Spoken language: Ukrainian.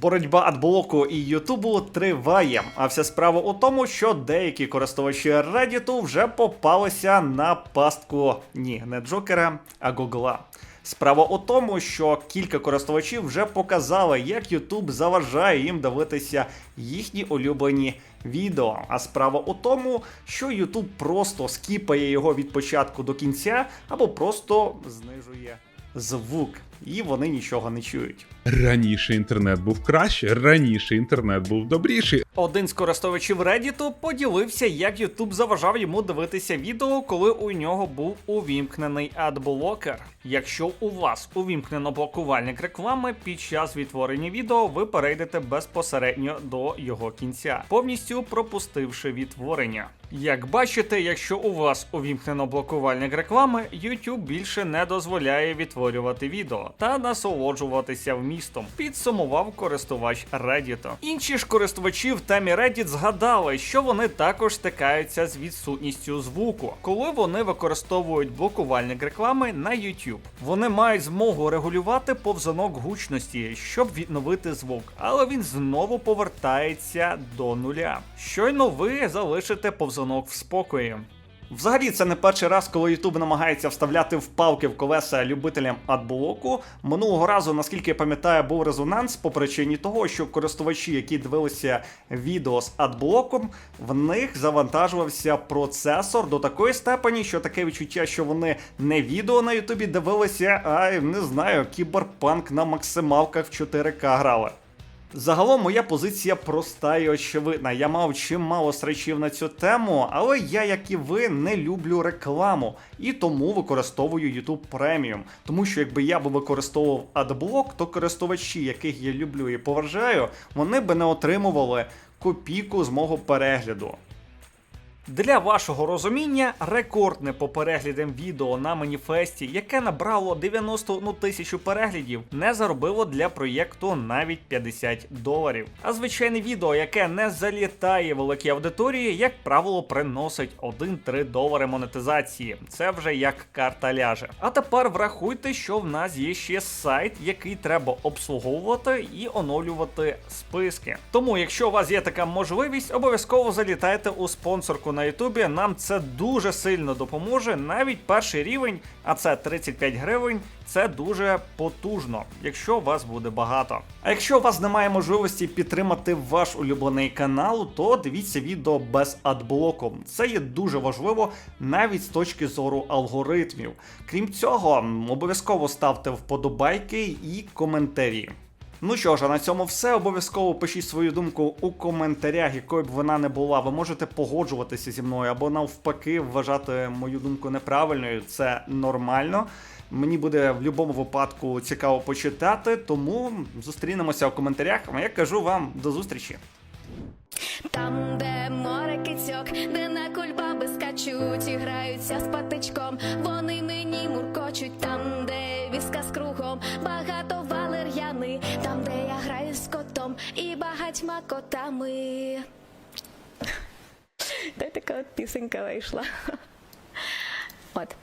Боротьба адблоку і Ютубу триває. А вся справа у тому, що деякі користувачі Reddit вже попалися на пастку ні, не Джокера, а Гугла. Справа у тому, що кілька користувачів вже показали, як YouTube заважає їм дивитися їхні улюблені відео. А справа у тому, що YouTube просто скіпає його від початку до кінця, або просто знижує звук, і вони нічого не чують. Раніше інтернет був краще, раніше інтернет був добріший. Один з користувачів Reddit поділився, як YouTube заважав йому дивитися відео, коли у нього був увімкнений адблокер. Якщо у вас увімкнено блокувальник реклами під час відтворення відео, ви перейдете безпосередньо до його кінця, повністю пропустивши відтворення. Як бачите, якщо у вас увімкнено блокувальник реклами, YouTube більше не дозволяє відтворювати відео та насолоджуватися вмістом. Підсумував користувач Reddit. Інші ж користувачі в темі Reddit згадали, що вони також стикаються з відсутністю звуку, коли вони використовують блокувальник реклами на YouTube. Вони мають змогу регулювати повзанок гучності, щоб відновити звук, але він знову повертається до нуля. Щойно ви залишите повзанок в спокої. Взагалі, це не перший раз, коли YouTube намагається вставляти впалки в колеса любителям адблоку. Минулого разу, наскільки я пам'ятаю, був резонанс по причині того, що користувачі, які дивилися відео з адблоком, в них завантажувався процесор до такої степені, що таке відчуття, що вони не відео на Ютубі дивилися, а не знаю, кіберпанк на максималках в 4К грали. Загалом моя позиція проста і очевидна. Я мав чимало срачів на цю тему, але я, як і ви, не люблю рекламу і тому використовую YouTube Premium. Тому що якби я би використовував адблок, то користувачі, яких я люблю і поважаю, вони би не отримували копійку з мого перегляду. Для вашого розуміння, рекордне по переглядам відео на маніфесті, яке набрало 91 тисячу переглядів, не заробило для проєкту навіть 50 доларів. А звичайне відео, яке не залітає великій аудиторії, як правило, приносить 1-3 долари монетизації. Це вже як карта ляже. А тепер врахуйте, що в нас є ще сайт, який треба обслуговувати і оновлювати списки. Тому, якщо у вас є така можливість, обов'язково залітайте у спонсорку на Ютубі. Нам це дуже сильно допоможе. Навіть перший рівень, а це 35 гривень. Це дуже потужно, якщо вас буде багато. А якщо у вас немає можливості підтримати ваш улюблений канал, то дивіться відео без адблоку. Це є дуже важливо навіть з точки зору алгоритмів. Крім цього, обов'язково ставте вподобайки і коментарі. Ну що ж, а на цьому все. Обов'язково пишіть свою думку у коментарях, якою б вона не була. Ви можете погоджуватися зі мною або навпаки вважати мою думку неправильною. Це нормально. Мені буде в будь-якому випадку цікаво почитати, тому зустрінемося в коментарях. А я кажу вам до зустрічі. Там, де море кицьок, де на кульбаби скачуть і граються з патичком. Вони мені муркочуть, там, де віска з кругом, багато багатьма котами. Де така от пісенька вийшла. От.